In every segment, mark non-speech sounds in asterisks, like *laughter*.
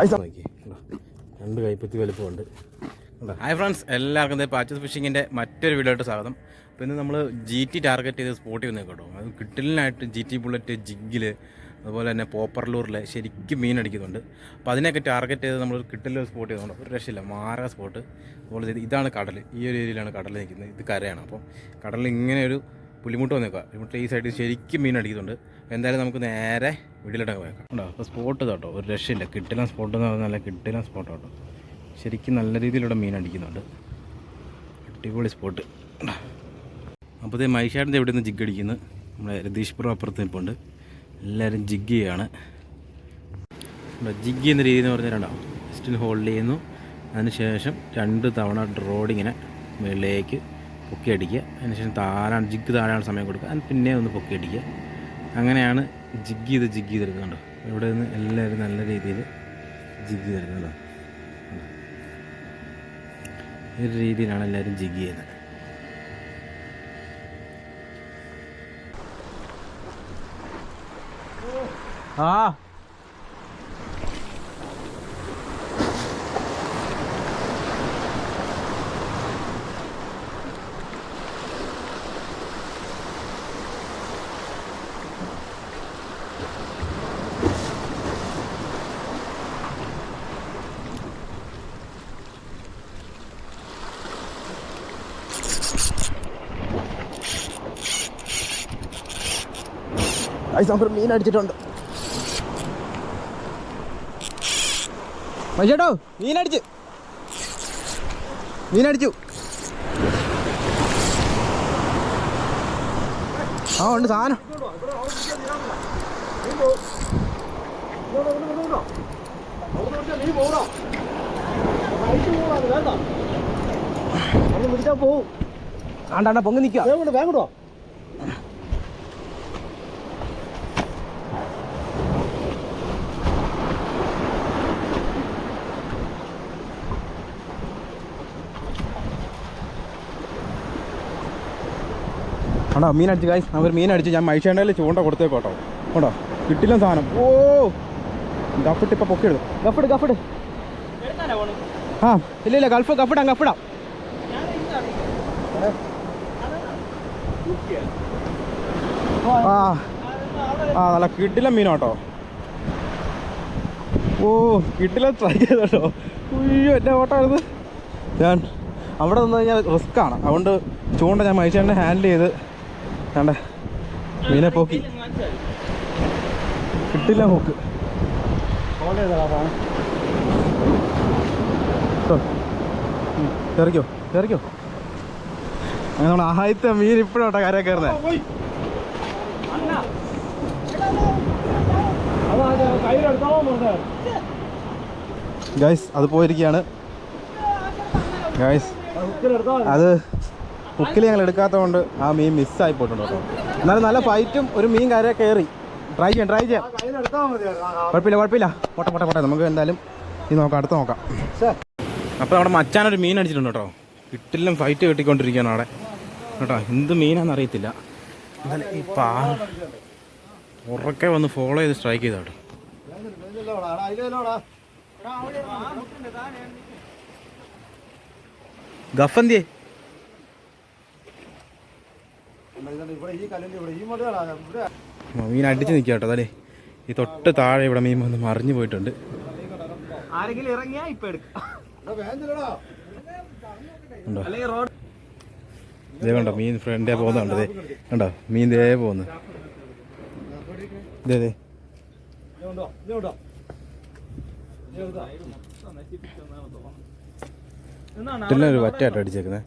രണ്ട് കൈപ്പത്തി വലുപ്പമുണ്ട്. ഹായ് ഫ്രണ്ട്സ് എല്ലാവർക്കും പാച്ചസ് ഫിഷിങ്ങിന്റെ മറ്റൊരു വീഡിയോയിട്ട് സ്വാഗതം. അപ്പോൾ ഇന്ന് നമ്മൾ ജി ടി ടാർഗറ്റ് ചെയ്ത് സ്പോട്ട് ചെയ്യുന്നത് കേട്ടോ. അത് കിട്ടലിനായിട്ട് ജി ടി ബുള്ളറ്റ് ജിഗിൽ അതുപോലെ തന്നെ പോപ്പർലൂറിൽ ശരിക്കും മീൻ അടിക്കുന്നുണ്ട്. അപ്പോൾ അതിനെയൊക്കെ ടാർഗറ്റ് ചെയ്ത് നമ്മൾ കിട്ടലിൽ സ്പോട്ട് ചെയ്യുന്നുണ്ട് ഒരു രക്ഷയില്ല. മാറ സ്പോട്ട് അതുപോലെ ഇതാണ് കടൽ ഈ ഒരു ഏരിയയിലാണ് കടൽ നിൽക്കുന്നത്. ഇത് കരയാണ്. അപ്പോൾ കടലിൽ ഇങ്ങനെ ഒരു പുലിമുട്ട് വന്നേക്കുക പുലിമുട്ട് ഈ സൈഡിൽ ശരിക്കും മീൻ അടിക്കുന്നുണ്ട്. എന്തായാലും നമുക്ക് നേരെ വീട്ടിലിട്ടൊക്കെ പോയേക്കാം ഉണ്ടോ? അപ്പോൾ സ്പോട്ട് കേട്ടോ. ഒരു രക്ഷയില്ല. കിട്ടില്ല സ്പോട്ട് എന്ന് പറഞ്ഞാൽ നല്ല കിട്ടില്ല സ്പോട്ട് കേട്ടോ. ശരിക്കും നല്ല രീതിയിലൂടെ മീൻ അടിക്കുന്നുണ്ട്. അടിപൊളി സ്പോട്ട് അപ്പോൾ ഇതേ മൈഷാടിന്റെ എവിടെ നിന്ന് ജിഗ് അടിക്കുന്നു. നമ്മുടെ രതീഷ്പുറം അപ്പുറത്ത് നിൽപ്പുണ്ട്. എല്ലാവരും ജിഗ് ചെയ്യാണ്. ജിഗ് ചെയ്യുന്ന രീതി എന്ന് പറഞ്ഞാൽ രണ്ടാവും ഹോൾഡ് ചെയ്യുന്നു. അതിനുശേഷം രണ്ട് തവണ ഡ്രോഡിങ്ങിനെ മുകളിലേക്ക് പൊക്കി അടിക്കുക അതിനുശേഷം താഴാണ് ജിഗ് താഴാണ് സമയം കൊടുക്കുക. അതിന് പിന്നെ ഒന്ന് പൊക്കി അടിക്കുക അങ്ങനെയാണ് ജിഗ് ചെയ്ത് ജിഗ് ചെയ്തെടുക്കുന്നുണ്ടോ ഇവിടെ നിന്ന് എല്ലാവരും നല്ല രീതിയിൽ ജിഗ് ചെയ്തെടുക്കുന്നുണ്ടോ ഈ ഒരു രീതിയിലാണ് എല്ലാവരും ജിഗ് ചെയ്യുന്നത്. ആ നമുക്കൊരു മീൻ അടിച്ചിട്ടുണ്ട്. മജേട്ടോ മീനടിച്ച് മീനടിച്ചു ആ ഉണ്ട് സാധനം. പോവും ആണ്ടാണ്ട പൊങ്ങി നിൽക്കുക. വേഗം കണ്ടോ മീൻ അടിച്ച് കായ് അവർ മീൻ അടിച്ച് ഞാൻ മൈഷേണ്ടയിൽ ചൂണ്ട കൊടുത്തേക്കോട്ടോ കണ്ടോ? കിട്ടില്ല സാധനം. ഓ! ഗഫിട്ട് ഇപ്പം പൊക്കിയെടുത്തു. ഗഫിട് ഗഫിട് ആ ഇല്ല ഇല്ല ഗൾഫ് ഗഫിടാം ഗഫിടാം ആ ആ നല്ല കിട്ടില്ല മീനാട്ടോ ഓ കിട്ടില്ല ട്രൈ ചെയ്തോ അയ്യോ എന്റെ ഓട്ടമാണിത് ഞാൻ അവിടെ നിന്ന് കഴിഞ്ഞാൽ റിസ്ക്കാണ് അതുകൊണ്ട് ചൂണ്ട ഞാൻ മൈശാനെ ഹാൻഡിൽ ചെയ്ത് കണ്ടേ? മീനെ പോക്കി. കിട്ടില്ല പോക്ക് കയറിക്കോ കയറിക്കോ അങ്ങനെ നമ്മൾ ആദ്യത്തെ മീൻ ഇപ്പോഴോട്ടെ കരയെ കയറുന്നത് ഗൈസ് അത് പോയിരിക്കുകയാണ്. ഗൈസ് അത് ഹുക്കിൽ ഞങ്ങൾ എടുക്കാത്തതുകൊണ്ട് ആ മീൻ മിസ്സായി പോയിട്ടുണ്ട് കേട്ടോ. എന്നാലും നല്ല ഫൈറ്റും ഒരു മീൻ കാര്യം കയറി. ട്രൈ ചെയ്യാം ട്രൈ ചെയ്യാം. കുഴപ്പമില്ല കുഴപ്പമില്ല. പോട്ടെ പോട്ടെ പോട്ടെ. നമുക്ക് എന്തായാലും ഇത് നോക്കാം അടുത്ത് നോക്കാം. അപ്പോൾ അവിടെ മച്ചാനൊരു മീൻ അടിച്ചിട്ടുണ്ട് കേട്ടോ. ഇട്ടിലും ഫൈറ്റ് കെട്ടിക്കൊണ്ടിരിക്കുകയാണ് അവിടെ. കേട്ടോ എന്ത് മീനാണെന്ന് അറിയത്തില്ല. എന്നാലും ഈ പാ ഉറക്കെ വന്ന് ഫോളോ ചെയ്ത് സ്ട്രൈക്ക് ചെയ്ത കേട്ടോ ഇവിടെ മീൻ അടിച്ച് നിൽക്കുക കേട്ടോ അതെ ഈ തൊട്ട് താഴെ ഇവിടെ മീൻ വന്ന് മറിഞ്ഞു പോയിട്ടുണ്ട്. ആരെങ്കിലും ഇറങ്ങിയാ ഇപ്പൊ ഇതേ കണ്ടോ മീൻ ഫ്രണ്ടേ പോകുന്നുണ്ട് ദേ. കണ്ടോ മീൻ ദേ പോകുന്നു. ഇതേ ദേ. പിന്നെ ഒരു വറ്റാട്ടോ അടിച്ചേക്കുന്നത്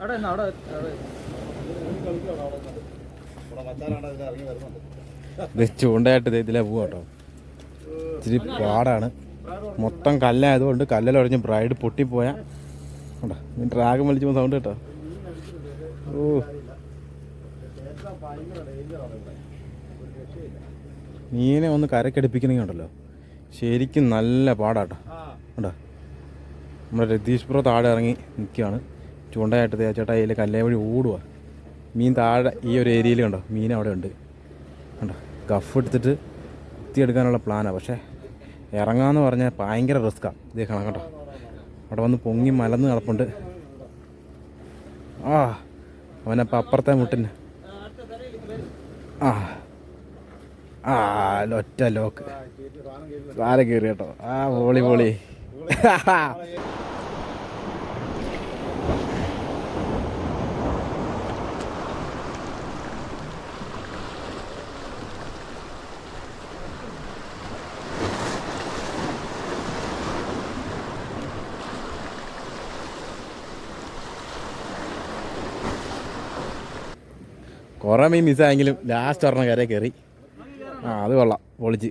അവിടെ അവിടെ. ഇത് ചൂണ്ടയായിട്ട് ഇതിലെ പോവാ കേട്ടോ. ഇച്ചിരി പാടാണ്. മൊത്തം കല്ലായതുകൊണ്ട് കല്ലിലൊടഞ്ഞ് ബ്രൈഡ് പൊട്ടിപ്പോയാ. കണ്ടോ? വലിച്ചു വലിച്ചു സൗണ്ട് കേട്ടോ. ഓ. മീനെ ഒന്ന് കരക്കടിപ്പിക്കണമെങ്കിൽ ഉണ്ടല്ലോ. ശരിക്കും നല്ല പാടാട്ടോ കണ്ടോ? നമ്മുടെ രതീഷ് പ്രോ താഴെ ഇറങ്ങി നിൽക്കുകയാണ്. ചൂണ്ടയായിട്ട് ചേട്ടാ അതിൽ കല്ലേ വഴി ഓടുക മീൻ താഴെ ഈ ഒരു ഏരിയയിൽ കണ്ടോ? മീൻ അവിടെ ഉണ്ട്. കണ്ടോ? ഗഫ് എടുത്തിട്ട് കുത്തിയെടുക്കാനുള്ള പ്ലാനാണ് പക്ഷേ ഇറങ്ങാമെന്ന് പറഞ്ഞാൽ ഭയങ്കര റിസ്ക്കാണ് ഇതേ കാണാം കേട്ടോ. അവിടെ വന്ന് പൊങ്ങി മലന്ന് കിടപ്പുണ്ട്. ആ അവനപ്പം അപ്പുറത്തെ മുട്ടിന്. ആ ആ ഒറ്റ ലോക്ക്. കാല കയറി കേട്ടോ. ആ ഹോളി പോളി *laughs* കുറേ മീൻ മിസ്സായെങ്കിലും ലാസ്റ്റ് ഒരെണ്ണം കരയെ കയറി ആ അത് കൊള്ളാം. പൊളിച്ച്.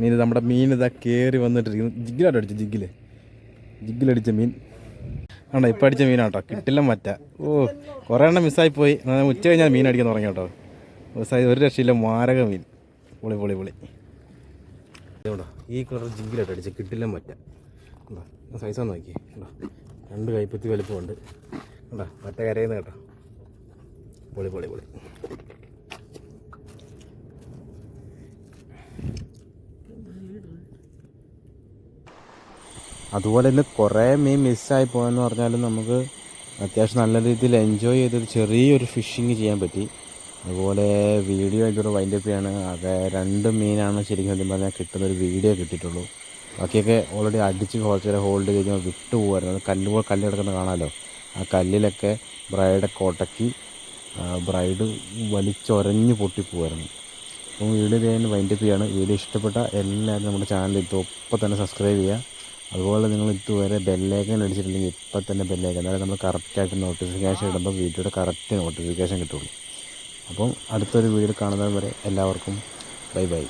മീൻ നമ്മുടെ മീൻ ഇതാ കയറി വന്നിട്ടിരിക്കുന്നു. ജിഗിലായിട്ട് അടിച്ചു ജിഗിൽ ജിഗിലടിച്ച മീൻ. ആണോ ഇപ്പം അടിച്ച മീനാട്ടോ. കിട്ടില്ല മറ്റ. ഓ കുറേ എണ്ണം മിസ്സായി പോയി. ഉച്ച കഴിഞ്ഞാൽ മീൻ അടിക്കാൻ തുടങ്ങി കേട്ടോ. ഒരു രക്ഷയില്ല മാരക മീൻ. പൊളി പൊളി പൊളി. ഈ കളർ ജിഗിലായിട്ട് അടിച്ച്. കിട്ടില്ല മറ്റ. എന്താ സൈസ് ഒന്ന് നോക്കി കണ്ടോ രണ്ട് കൈപ്പത്തി വലിപ്പമുണ്ട്. കണ്ടോ? മറ്റേ കരയുന്ന കേട്ടോ. പൊളി പൊളി പൊളി. അതുപോലെ തന്നെ കുറേ മീൻ മിസ്സായി പോയെന്ന് പറഞ്ഞാലും നമുക്ക് അത്യാവശ്യം നല്ല രീതിയിൽ എൻജോയ് ചെയ്തൊരു ചെറിയൊരു ഫിഷിങ് ചെയ്യാൻ പറ്റി. അതുപോലെ വീഡിയോ ഇതൊരു വൈൻഡപ്പ് ചെയ്യാണ്. അതെ രണ്ട് മീനാണ് ശരിക്കും സത്യം പറഞ്ഞാൽ കിട്ടുന്നൊരു വീഡിയോ കിട്ടിയിട്ടുള്ളൂ. ബാക്കിയൊക്കെ ഓൾറെഡി അടിച്ച് കുറച്ച് നേരം ഹോൾഡ് കഴിഞ്ഞാൽ വിട്ടു പോകുമായിരുന്നു അത് കല്ല് പോലെ കല്ല് കിടക്കുന്നത് കാണാമല്ലോ? ആ കല്ലിലൊക്കെ ബ്രൈഡ് കൊട്ടക്കി ബ്രൈഡ് വലിച്ചൊരഞ്ഞ് പൊട്ടിപ്പോവായിരുന്നു അപ്പം വീഡിയോ ചെയ്യാൻ വൈൻഡപ്പ് ചെയ്യാണ്. വീഡിയോ ഇഷ്ടപ്പെട്ട എല്ലാവരും നമ്മുടെ ചാനൽ ഇതൊപ്പം തന്നെ സബ്സ്ക്രൈബ് ചെയ്യുക. അതുപോലെ നിങ്ങൾ ഇതുവരെ ബെല്ലേക്കൻ അടിച്ചിട്ടില്ലെങ്കിൽ ഇപ്പം തന്നെ ബെല്ലേക്കൻ അതായത് നമ്മൾ കറക്റ്റായിട്ട് നോട്ടിഫിക്കേഷൻ ഇടുമ്പോൾ വീഡിയോയുടെ കറക്റ്റ് നോട്ടിഫിക്കേഷൻ കിട്ടുള്ളൂ. അപ്പം അടുത്തൊരു വീഡിയോ കാണുന്നത് വരെ എല്ലാവർക്കും ബൈ ബൈ